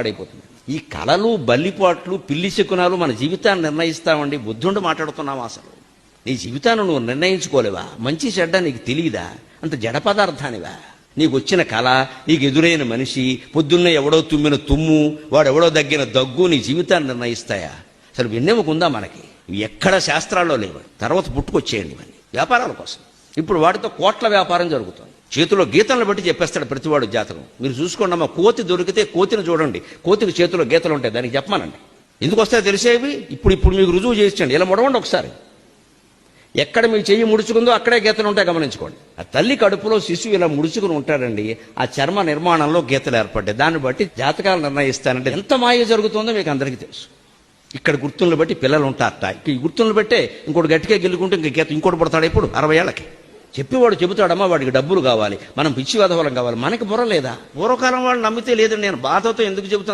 పాడైపోతుంది. ఈ కళలు బల్లిపాట్లు పిల్లి శకునాలు మన జీవితాన్ని నిర్ణయిస్తామండి. బుద్ధుండి మాట్లాడుతున్నావా అసలు. నీ జీవితాన్ని నువ్వు నిర్ణయించుకోలేవా? మంచి చెడ్డ నీకు తెలియదా? అంత జడ పదార్థానివా? నీకు వచ్చిన కళ నీకు ఎదురైన మనిషి పొద్దున్నే ఎవడో తుమ్మిన తుమ్ము వాడెవడో దగ్గిన దగ్గు నీ జీవితాన్ని నిర్ణయిస్తాయా? అసలు విన్నెముకుందా మనకి? ఎక్కడ శాస్త్రాల్లో లేవు. తర్వాత పుట్టుకొచ్చేయండి ఇవన్నీ వ్యాపారాల కోసం. ఇప్పుడు వాటితో కోట్ల వ్యాపారం జరుగుతుంది. చేతిలో గీతలను బట్టి చెప్పేస్తాడు ప్రతివాడు జాతకం. మీరు చూసుకోండి అమ్మ కోతి దొరికితే కోతిని చూడండి. కోతికి చేతిలో గీతలు ఉంటాయి దానికి చెప్పమానండి. ఎందుకు వస్తాయో తెలిసేవి ఇప్పుడు ఇప్పుడు మీకు రుజువు చేయించండి. ఇలా ముడవండి ఒకసారి. ఎక్కడ మీ చెయ్యి ముడుచుకుందో అక్కడే గీతలు ఉంటాయి గమనించుకోండి. ఆ తల్లి కడుపులో శిశువు ఇలా ముడుచుకుని ఉంటాడండి ఆ చర్మ నిర్మాణంలో గీతలు ఏర్పడ్డాయి. దాన్ని బట్టి జాతకాలు నిర్ణయిస్తానంటే ఎంత మాయ జరుగుతుందో మీకు అందరికీ తెలుసు. ఇక్కడ గుర్తులను బట్టి పిల్లలు ఉంటారట. ఈ గుర్తులను బట్టే ఇంకోటి గట్టిగా గెలుకుంటే ఇంక గీత ఇంకోటి పడతాడు ఇప్పుడు అరవై ఏళ్ళకి. చెప్పేవాడు చెబుతాడమ్మా వాడికి డబ్బులు కావాలి. మనం పిచ్చి వదవలం కావాలి. మనకి బుర్ర లేదా? పూర్వకాలం వాళ్ళు నమ్మితే లేదండి నేను బాధతో ఎందుకు చెబుతాను